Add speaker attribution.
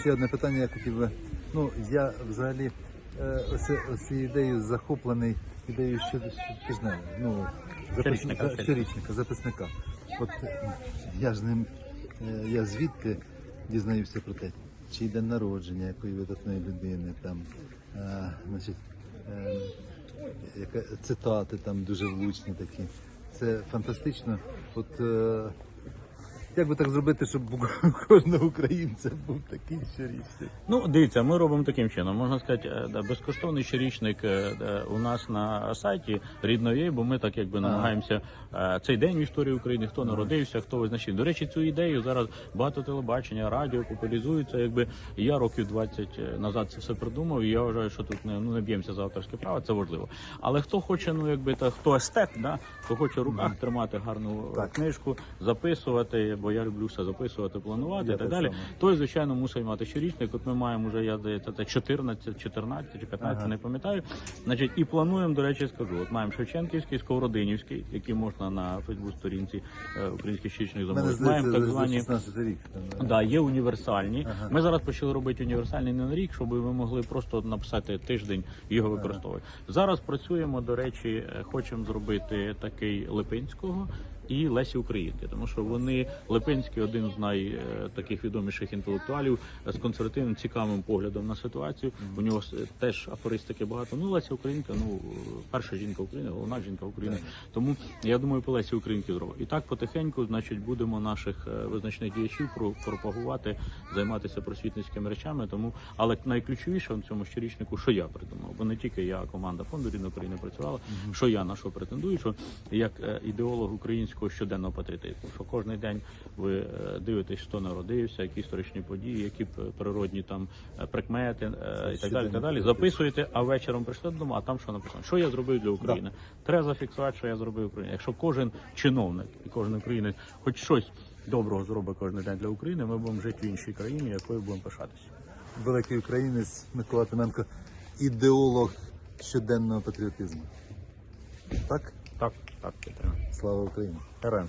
Speaker 1: ще одне питання, я хотів би. Ну, я взагалі е, оці ідею захоплений ідеєю щодо ну,
Speaker 2: Щорічника,
Speaker 1: за- щорічника, записника. От е, я ж ним, е, я звідти дізнаюся про те, чи день народження якої видатної людини, там, е, значить, е, яка, цитати там дуже влучні такі. Це фантастично. От е, як би так зробити, щоб у кожного українця був такий щорічник?
Speaker 2: Ну, дивіться, ми робимо таким чином. Можна сказати, е, да, безкоштовний щорічник е, е, у нас на сайті рідновій, бо ми так якби намагаємося цей день в історії України, хто народився, хто визначив. До речі, цю ідею зараз багато телебачення, радіо популяризується. Якби я років 20 назад це все придумав. І я вважаю, що тут не ну не б'ємося за авторське право, це важливо. Але хто хоче, ну якби та хто естет, да, хто хоче в руках тримати гарну е, книжку, записувати, бо я люблю все записувати, планувати і так далі. Той, звичайно, мусить мати щорічник. От ми маємо вже, я здається, це 14, 14 чи 15,
Speaker 1: Ага.
Speaker 2: не пам'ятаю. Значить, і плануємо, до речі, скажу. От маємо Шевченківський, Сковородинівський, які можна на Фейсбук-сторінці е, Український щорічник замовити. Маємо так звані
Speaker 1: 16 рік.
Speaker 2: Да, є універсальні.
Speaker 1: Ага.
Speaker 2: Ми зараз почали робити універсальний не на рік, щоб ви могли просто написати тиждень його використовувати. Зараз працюємо, до речі, е, хочемо зробити такий Липинського. І Лесі Українки, тому що вони Липинський один з най е, відоміших інтелектуалів з консервативним цікавим поглядом на ситуацію. У нього теж афористики багато. Ну Леся Українка, ну перша жінка України, головна жінка України. Тому я думаю, по Лесі Українки зробимо. І так потихеньку, значить, будемо наших е, визначних діячів про- пропагувати, займатися просвітницькими речами. Тому, але найключовіше в цьому щорічнику, що я придумав, бо не тільки я, команда фонду Рідна України працювала. Що я на що претендую, що як е, ідеолог українського щоденного патріотизму, що кожен день ви е, дивитесь, хто народився, які історичні події, які природні там е, прикмети е, і так далі. Так далі. Записуєте, а вечором прийшли додому, а там що написано? Що я зробив для України? Треба зафіксувати, що я зробив Україні. Якщо кожен чиновник і кожен українець хоч щось доброго зробить кожен день для України, ми будемо жити в іншій країні, якою будемо пишатися.
Speaker 1: Великий українець Микола Тименко, ідеолог щоденного патріотизму. Так?
Speaker 2: Так, так, підтримую.
Speaker 1: Слава Україні!
Speaker 2: Героям.